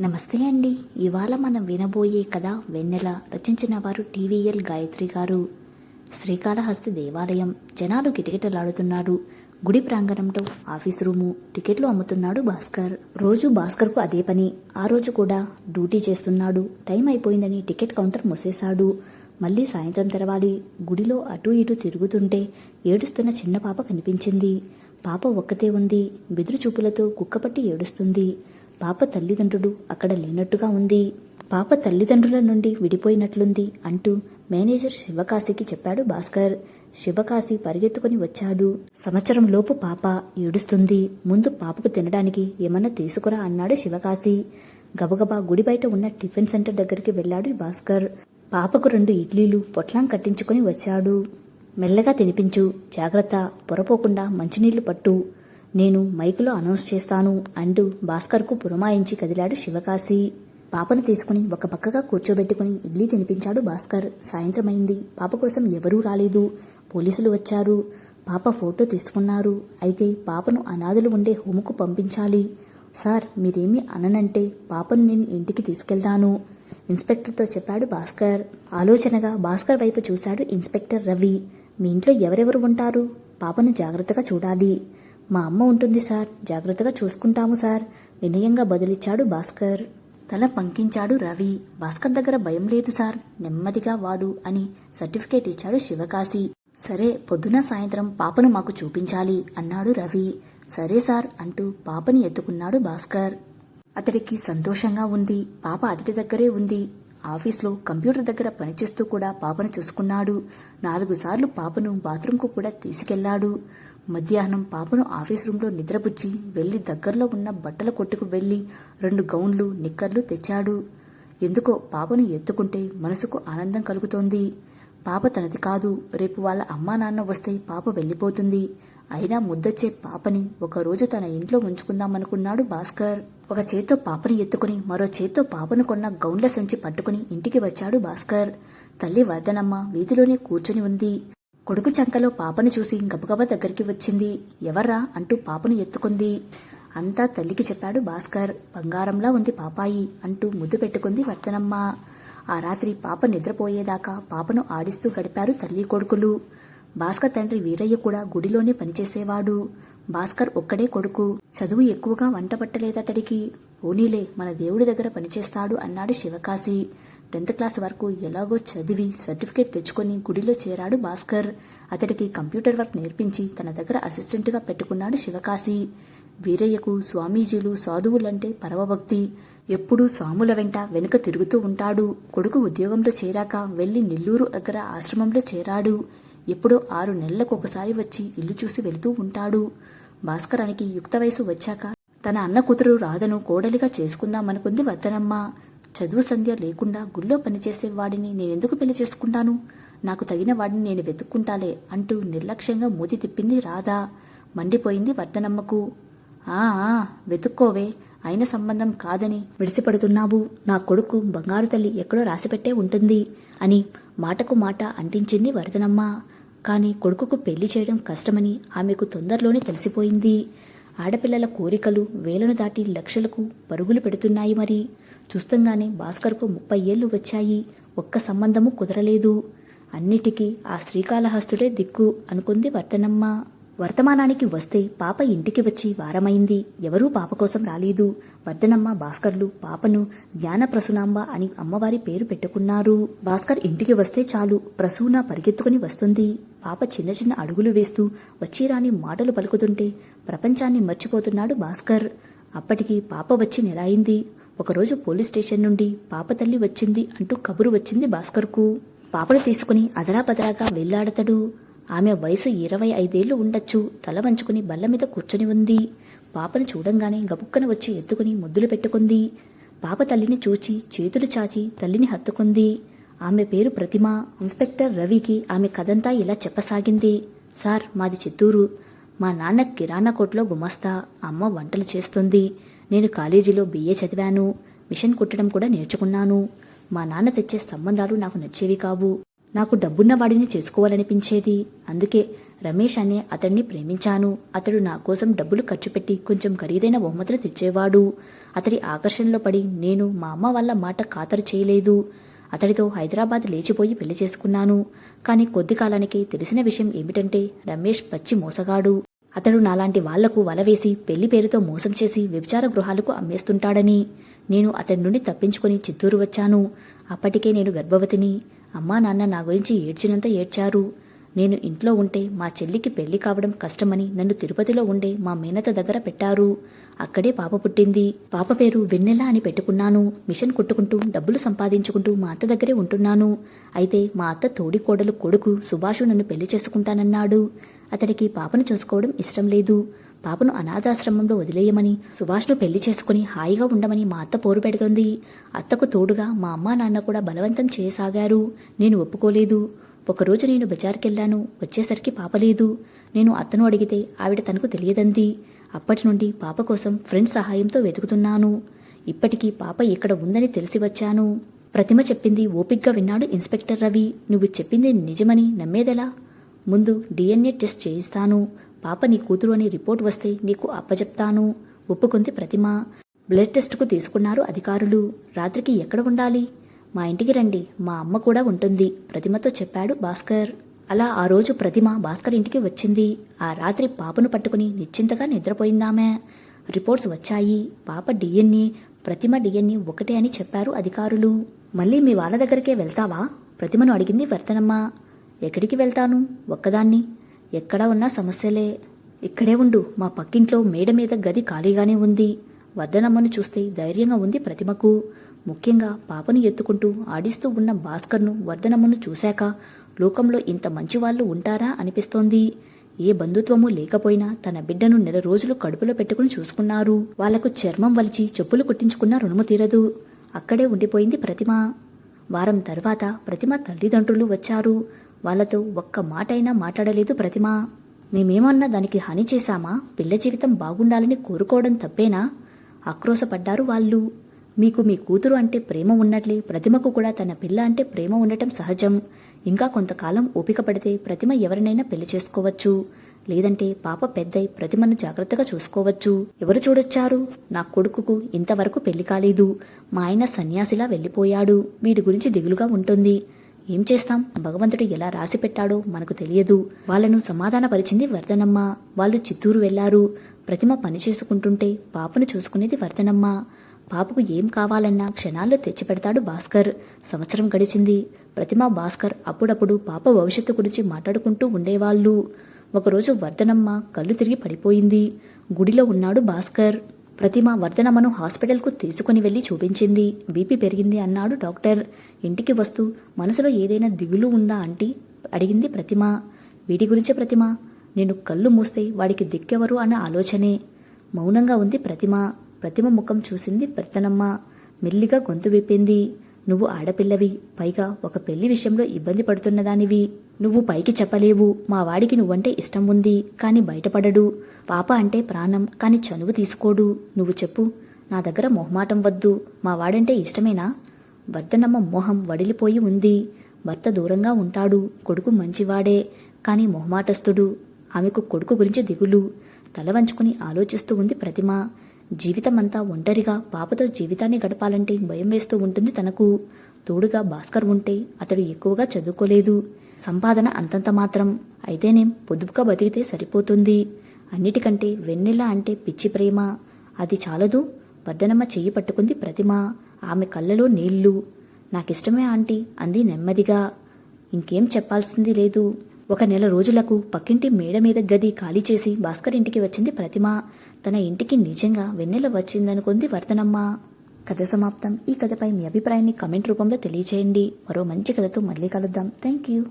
నమస్తే అండి. ఇవాళ మనం వినబోయే కథ వెన్నెల రచించిన వారు టీవీఎల్ గాయత్రి గారు. శ్రీకాళహస్తి దేవాలయం. జనాలు కిటకిటలాడుతున్నారు. గుడి ప్రాంగణంలో ఆఫీస్ రూము టికెట్లు అమ్ముతున్నాడు భాస్కర్. రోజు భాస్కర్కు అదే పని. ఆ రోజు కూడా డ్యూటీ చేస్తున్నాడు. టైం అయిపోయిందని టికెట్ కౌంటర్ మూసేశాడు. మళ్ళీ సాయంత్రం తెరవాలి. గుడిలో అటూ ఇటూ తిరుగుతుంటే ఏడుస్తున్న చిన్న పాప కనిపించింది. పాప ఒక్కతే ఉంది. బెదురు చూపులతో కుక్కపట్టి ఏడుస్తుంది. పాప తల్లిదండ్రులు అక్కడ లేనట్టుగా ఉంది. పాప తల్లిదండ్రుల నుండి విడిపోయినట్లుంది అంటూ మేనేజర్ శివకాశికి చెప్పాడు భాస్కర్. శివకాశి పరిగెత్తుకుని వచ్చాడు. సంవత్సరం లోపు పాప ఏడుస్తుంది. ముందు పాపకు తినడానికి ఏమన్నా తీసుకురా అన్నాడు శివకాశి. గబగబా గుడి బయట ఉన్న టిఫిన్ సెంటర్ దగ్గరికి వెళ్ళాడు భాస్కర్. పాపకు రెండు ఇడ్లీలు పొట్లాం కట్టించుకుని వచ్చాడు. మెల్లగా తినిపించు జాగ్రత్త పొరపోకుండా మంచినీళ్ళు పట్టు. నేను మైకులో అనౌన్స్ చేస్తాను అంటూ భాస్కర్కు పురమాయించి కదిలాడు శివకాశి. పాపను తీసుకుని ఒక పక్కగా కూర్చోబెట్టుకుని ఇడ్లీ తినిపించాడు భాస్కర్. సాయంత్రమైంది. పాప కోసం ఎవరూ రాలేదు. పోలీసులు వచ్చారు. పాప ఫోటో తీసుకున్నారు. అయితే పాపను అనాథులు ఉండే హోముకు పంపించాలి. సార్ మీరేమీ అననంటే పాపను నేను ఇంటికి తీసుకెళ్తాను ఇన్స్పెక్టర్తో చెప్పాడు భాస్కర్. ఆలోచనగా భాస్కర్ వైపు చూశాడు ఇన్స్పెక్టర్ రవి. మీ ఇంట్లో ఎవరెవరు ఉంటారు? పాపను జాగ్రత్తగా చూడాలి. మా అమ్మ ఉంటుంది సార్. జాగ్రత్తగా చూసుకుంటాము సార్. వినయంగా బదులిచ్చాడు భాస్కర్. తల పంకించాడు రవి. భాస్కర్ దగ్గర భయం లేదు సార్. నెమ్మదిగా వాడు అని సర్టిఫికేట్ ఇచ్చాడు శివకాశి. సరే పొద్దున సాయంత్రం పాపను మాకు చూపించాలి అన్నాడు రవి. సరే సార్ అంటూ పాపని ఎత్తుకున్నాడు భాస్కర్. అతడికి సంతోషంగా ఉంది. పాప అతడి దగ్గరే ఉంది. ఆఫీస్లో కంప్యూటర్ దగ్గర పనిచేస్తూ కూడా పాపను చూసుకున్నాడు. నాలుగు సార్లు పాపను బాత్రూంకు కూడా తీసుకెళ్ళాడు. మధ్యాహ్నం పాపను ఆఫీస్ రూంలో నిద్రపుచ్చి వెళ్ళి దగ్గరలో ఉన్న బట్టల కొట్టుకు వెళ్ళి రెండు గౌన్లు నిక్కర్లు తెచ్చాడు. ఎందుకో పాపను ఎత్తుకుంటే మనసుకు ఆనందం కలుగుతోంది. పాప తనది కాదు. రేపు వాళ్ళ అమ్మా నాన్న వస్తే పాప వెళ్ళిపోతుంది. అయినా ముద్దొచ్చే పాపని ఒకరోజు తన ఇంట్లో ఉంచుకుందామనుకున్నాడు భాస్కర్. ఒక చేత్తో పాపని ఎత్తుకుని మరో చేత్తో పాపను కొన్న గౌన్ల సంచి పట్టుకుని ఇంటికి వచ్చాడు భాస్కర్. తల్లి వర్ధనమ్మ వీధిలోనే కూర్చొని ఉంది. కొడుకు చంకలో పాపను చూసి గబగబా దగ్గరికి వచ్చింది. ఎవర్రా? అంటూ పాపను ఎత్తుకుంది. అంతా తల్లికి చెప్పాడు భాస్కర్. బంగారంలా ఉంది పాపాయి అంటూ ముద్దు పెట్టుకుంది వర్తనమ్మ. ఆ రాత్రి పాప నిద్రపోయేదాకా పాపను ఆడిస్తూ గడిపారు తల్లి కొడుకులు. భాస్కర్ తండ్రి వీరయ్య కూడా గుడిలోనే పనిచేసేవాడు. భాస్కర్ ఒక్కడే కొడుకు. చదువు ఎక్కువగా వంట పట్టలేదతడికి. ఓనీలే మన దేవుడి దగ్గర పనిచేస్తాడు అన్నాడు శివకాశి. టెన్త్ క్లాస్ వరకు ఎలాగో చదివి సర్టిఫికేట్ తెచ్చుకొని గుడిలో చేరాడు భాస్కర్. అతడికి కంప్యూటర్ వర్క్ నేర్పించి తన దగ్గర అసిస్టెంట్గా పెట్టుకున్నాడు శివకాశి. వీరయ్యకు స్వామీజీలు సాధువులంటే పరమభక్తి. ఎప్పుడూ స్వాముల వెంట వెనుక తిరుగుతూ ఉంటాడు. కొడుకు ఉద్యోగంలో చేరాక వెళ్ళి నెల్లూరు దగ్గర ఆశ్రమంలో చేరాడు. ఎప్పుడో ఆరు నెలలకు ఒకసారి వచ్చి ఇల్లు చూసి వెళుతూ ఉంటాడు. భాస్కరానికి యుక్త వయసు వచ్చాక తన అన్న కూతురు రాధను కోడలిగా చేసుకుందామనుకుంది వర్ధనమ్మ. చదువు సంధ్య లేకుండా గుళ్ళో పనిచేసే వాడిని నేనెందుకు పెళ్ళి చేసుకుంటాను? నాకు తగిన వాడిని నేను వెతుక్కుంటాలే అంటూ నిర్లక్ష్యంగా మూతి తిప్పింది రాధా. మండిపోయింది వర్ధనమ్మకు. ఆ ఆ, వెతుక్కోవే. అయిన సంబంధం కాదని విడిసిపడుతున్నావు. నా కొడుకు బంగారు తల్లి ఎక్కడో రాసిపెట్టే ఉంటుంది అని మాటకు మాట అంటించింది వరదనమ్మ కానీ కొడుకుకు పెళ్ళి చేయడం కష్టమని ఆమెకు తొందరలోనే తెలిసిపోయింది. ఆడపిల్లల కోరికలు వేలను దాటి లక్షలకు పరుగులు పెడుతున్నాయి మరి. చూస్తుంగానే భాస్కర్కు ముప్పై ఏళ్ళు వచ్చాయి. ఒక్క సంబంధము కుదరలేదు. అన్నిటికీ ఆ శ్రీకాళహస్తుడే దిక్కు అనుకుంది వర్తనమ్మ. వర్తమానానికి వస్తే పాప ఇంటికి వచ్చి వారమైంది. ఎవరూ పాప కోసం రాలేదు. వర్ధనమ్మ భాస్కర్లు పాపను జ్ఞాన ప్రసూనాంబ అని అమ్మవారి పేరు పెట్టుకున్నారు. భాస్కర్ ఇంటికి వస్తే చాలు ప్రసూన పరిగెత్తుకుని వస్తుంది. పాప చిన్న చిన్న అడుగులు వేస్తూ వచ్చిరాని మాటలు పలుకుతుంటే ప్రపంచాన్ని మర్చిపోతున్నాడు భాస్కర్. అప్పటికి పాప వచ్చి నెలాయింది ఒకరోజు పోలీస్ స్టేషన్ నుండి పాప తల్లి వచ్చింది అంటూ కబురు వచ్చింది భాస్కర్కు. పాపను తీసుకుని అదరాపదరాగా వెళ్ళాడతాడు. ఆమె వయసు ఇరవై ఐదేళ్ళు ఉండొచ్చు. తల వంచుకుని బల్ల మీద కూర్చొని ఉంది. పాపను చూడంగానే గబుక్కన వచ్చి ఎత్తుకుని ముద్దులు పెట్టుకుంది. పాప తల్లిని చూచి చేతులు చాచి తల్లిని హత్తుకుంది. ఆమె పేరు ప్రతిమ. ఇన్స్పెక్టర్ రవికి ఆమె కథంతా ఇలా చెప్పసాగింది. సార్ మాది చిత్తూరు. మా నాన్న కిరాణా కొట్లో గుమస్తా. అమ్మ వంటలు చేస్తుంది. నేను కాలేజీలో బిఏ చదివాను. మిషన్ కుట్టడం కూడా నేర్చుకున్నాను. మా నాన్న తెచ్చే సంబంధాలు నాకు నచ్చేవి కావు. నాకు డబ్బున్నవాడిని చేసుకోవాలనిపించేది. అందుకే రమేష్ అనే అతడిని ప్రేమించాను. అతడు నా కోసం డబ్బులు ఖర్చు పెట్టి కొంచెం ఖరీదైన బహుమతులు తెచ్చేవాడు. అతడి ఆకర్షణలో పడి నేను మా అమ్మ వాళ్ళ మాట ఖాతరు చేయలేదు. అతడితో హైదరాబాద్ లేచిపోయి పెళ్ళి చేసుకున్నాను. కానీ కొద్ది కాలానికి తెలిసిన విషయం ఏమిటంటే రమేష్ పచ్చి మోసగాడు. అతడు నాలాంటి వాళ్ళకు వలవేసి పెళ్ళి పేరుతో మోసం చేసి వ్యభిచార గృహాలకు అమ్మేస్తుంటాడని. నేను అతడి నుండి తప్పించుకొని చిత్తూరు వచ్చాను. అప్పటికే నేను గర్భవతిని. అమ్మా నాన్న నా గురించి ఏడ్చినంత ఏడ్చారు. నేను ఇంట్లో ఉంటే మా చెల్లికి పెళ్ళి కావడం కష్టమని నన్ను తిరుపతిలో ఉండే మా మేనత దగ్గర పెట్టారు. అక్కడే పాప పుట్టింది. పాప పేరు వెన్నెల అని పెట్టుకున్నాను. మిషన్ కుట్టుకుంటూ డబ్బులు సంపాదించుకుంటూ మా అత్త దగ్గరే ఉంటున్నాను. అయితే మా అత్త తోడి కోడలు కొడుకు సుభాషు నన్ను పెళ్ళి చేసుకుంటానన్నాడు. అతడికి పాపను చూసుకోవడం ఇష్టం లేదు. పాపను అనాథాశ్రమంలో వదిలేయమని సుభాష్ను పెళ్ళి చేసుకుని హాయిగా ఉండమని మా అత్త పోరు పెడుతోంది. అత్తకు తోడుగా మా అమ్మా నాన్న కూడా బలవంతం చేయసాగారు. నేను ఒప్పుకోలేదు. ఒకరోజు నేను బజార్కెళ్ళాను వచ్చేసరికి పాప లేదు. నేను అత్తను అడిగితే ఆవిడ తనకు తెలియదంది. అప్పటి నుండి పాప కోసం ఫ్రెండ్ సహాయంతో వెతుకుతున్నాను. ఇప్పటికీ పాప ఇక్కడ ఉందని తెలిసి వచ్చాను. ప్రతిమ చెప్పింది ఓపిగ్గా విన్నాడు ఇన్స్పెక్టర్ రవి. నువ్వు చెప్పింది నిజమని నమ్మేదెలా? ముందు డిఎన్ఏ టెస్ట్ చేయిస్తాను. పాప నీ కూతురు అని రిపోర్ట్ వస్తే నీకు అప్పజెప్తాను. ఒప్పుకుంది ప్రతిమ. బ్లడ్ టెస్ట్కు తీసుకున్నారు అధికారులు. రాత్రికి ఎక్కడ ఉండాలి? మా ఇంటికి రండి. మా అమ్మ కూడా ఉంటుంది. ప్రతిమతో చెప్పాడు భాస్కర్. అలా ఆ రోజు ప్రతిమ భాస్కర్ ఇంటికి వచ్చింది. ఆ రాత్రి పాపను పట్టుకుని నిశ్చింతగా నిద్రపోయిందామె. రిపోర్ట్స్ వచ్చాయి. పాప డిఎన్ఏ ప్రతిమ డిఎన్ఏ ఒకటే అని చెప్పారు అధికారులు. మళ్ళీ మీ వాళ్ళ దగ్గరికే వెళ్తావా? ప్రతిమను అడిగింది వర్తనమ్మ ఎక్కడికి వెళ్తాను? ఒక్కదాన్ని? ఎక్కడ ఉన్నా సమస్యలే. ఇక్కడే ఉండు. మా పక్కింట్లో మేడ మీద గది ఖాళీగానే ఉంది. వర్ధనమ్మను చూస్తే ధైర్యంగా ఉంది ప్రతిమకు. ముఖ్యంగా పాపను ఎత్తుకుంటూ ఆడిస్తూ ఉన్న భాస్కర్ను వర్ధనమ్మను చూశాక లోకంలో ఇంత మంచివాళ్ళు ఉంటారా అనిపిస్తోంది. ఏ బంధుత్వము లేకపోయినా తన బిడ్డను నెల రోజులు కడుపులో పెట్టుకుని చూసుకున్నారు. వాళ్ళకు చర్మం వలిచి చెప్పులు కుట్టించుకున్న రుణము తీరదు. అక్కడే ఉండిపోయింది ప్రతిమ. వారం తర్వాత ప్రతిమ తల్లిదండ్రులు వచ్చారు. వాళ్ళతో ఒక్క మాటైనా మాట్లాడలేదు ప్రతిమ. మేమేమన్నా దానికి హాని చేశామా? పిల్ల జీవితం బాగుండాలని కోరుకోవడం తప్పేనా? ఆక్రోశపడ్డారు వాళ్ళు. మీకు మీ కూతురు అంటే ప్రేమ ఉన్నట్లే ప్రతిమకు కూడా తన పిల్ల అంటే ప్రేమ ఉండటం సహజం. ఇంకా కొంతకాలం ఓపిక పడితే ప్రతిమ ఎవరినైనా పెళ్ళి చేసుకోవచ్చు. లేదంటే పాప పెద్దై ప్రతిమను జాగ్రత్తగా చూసుకోవచ్చు. ఎవరు చూడొచ్చారు? నా కొడుకుకు ఇంతవరకు పెళ్ళి కాలేదు. మా ఆయన సన్యాసిలా వెళ్ళిపోయాడు. వీడి గురించి దిగులుగా ఉంటుంది. ఏం చేస్తాం? భగవంతుడు ఎలా రాసి పెట్టాడో మనకు తెలియదు. వాళ్ళను సమాధానపరిచింది వర్ధనమ్మ. వాళ్ళు చిత్తూరు వెళ్ళారు ప్రతిమ పని చేసుకుంటుంటే పాపను చూసుకునేది వర్ధనమ్మ. పాపకు ఏం కావాలన్నా క్షణాల్లో తెచ్చిపెడతాడు భాస్కర్. సంవత్సరం గడిచింది. ప్రతిమ భాస్కర్ అప్పుడప్పుడు పాప భవిష్యత్తు గురించి మాట్లాడుకుంటూ ఉండేవాళ్ళు. ఒకరోజు వర్ధనమ్మ కళ్ళు తిరిగి పడిపోయింది. గుడిలో ఉన్నాడు భాస్కర్. ప్రతిమ వర్ధనమ్మను హాస్పిటల్కు తీసుకుని వెళ్ళి చూపించింది. బీపీ పెరిగింది అన్నాడు డాక్టర్. ఇంటికి వస్తూ మనసులో ఏదైనా దిగులు ఉందా అంటీ? అడిగింది ప్రతిమ. వీటి గురించే ప్రతిమ? నేను కళ్ళు మూస్తే వాడికి దిక్కెవరు అన్న ఆలోచనే. మౌనంగా ఉంది ప్రతిమ. ప్రతిమ ముఖం చూసింది వర్ధనమ్మ మెల్లిగా గొంతు విప్పింది. నువ్వు ఆడపిల్లవి. పైగా ఒక పెళ్ళి విషయంలో ఇబ్బంది పడుతున్నదానివి నువ్వు పైకి చెప్పలేవు. మా వాడికి నువ్వంటే ఇష్టం ఉంది. కాని బయటపడడు. పాప అంటే ప్రాణం. కాని చనువు తీసుకోడు. నువ్వు చెప్పు. నా దగ్గర మొహమాటం వద్దు. మా వాడంటే ఇష్టమేనా? వర్ధనమ్మ మొహం వడిలిపోయి ఉంది. భర్త దూరంగా ఉంటాడు. కొడుకు మంచివాడే. కాని మొహమాటస్తుడు ఆమెకు కొడుకు గురించి దిగులు. తల వంచుకుని ఆలోచిస్తూ ఉంది ప్రతిమ. జీవితమంతా ఒంటరిగా పాపతో జీవితాన్ని గడపాలంటే భయం వేస్తూ ఉంటుంది తనకు. తోడుగా భాస్కర్ ఉంటే అతడు ఎక్కువగా చదువుకోలేదు. సంపాదన అంతంత మాత్రం అయితేనేం పొదుపుగా బతికితే సరిపోతుంది. అన్నిటికంటే వెన్నెల అంటే పిచ్చి ప్రేమ. అది చాలదు. వర్ధనమ్మ చెయ్యి పట్టుకుంది ప్రతిమ. ఆమె కళ్ళలో నీళ్ళు. నాకిష్టమే ఆంటీ అంది నెమ్మదిగా. ఇంకేం చెప్పాల్సింది లేదు. ఒక నెల రోజులకు పక్కింటి మేడ మీద గది ఖాళీ చేసి భాస్కర్ ఇంటికి వచ్చింది ప్రతిమ. తన ఇంటికి నిజంగా వెన్నెల వచ్చిందనుకుంది వర్తనమ్మ కథ సమాప్తం. ఈ కథపై మీ అభిప్రాయాన్ని కమెంట్ రూపంలో తెలియచేయండి. మరో మంచి కథతో మళ్ళీ కలుద్దాం. Thank you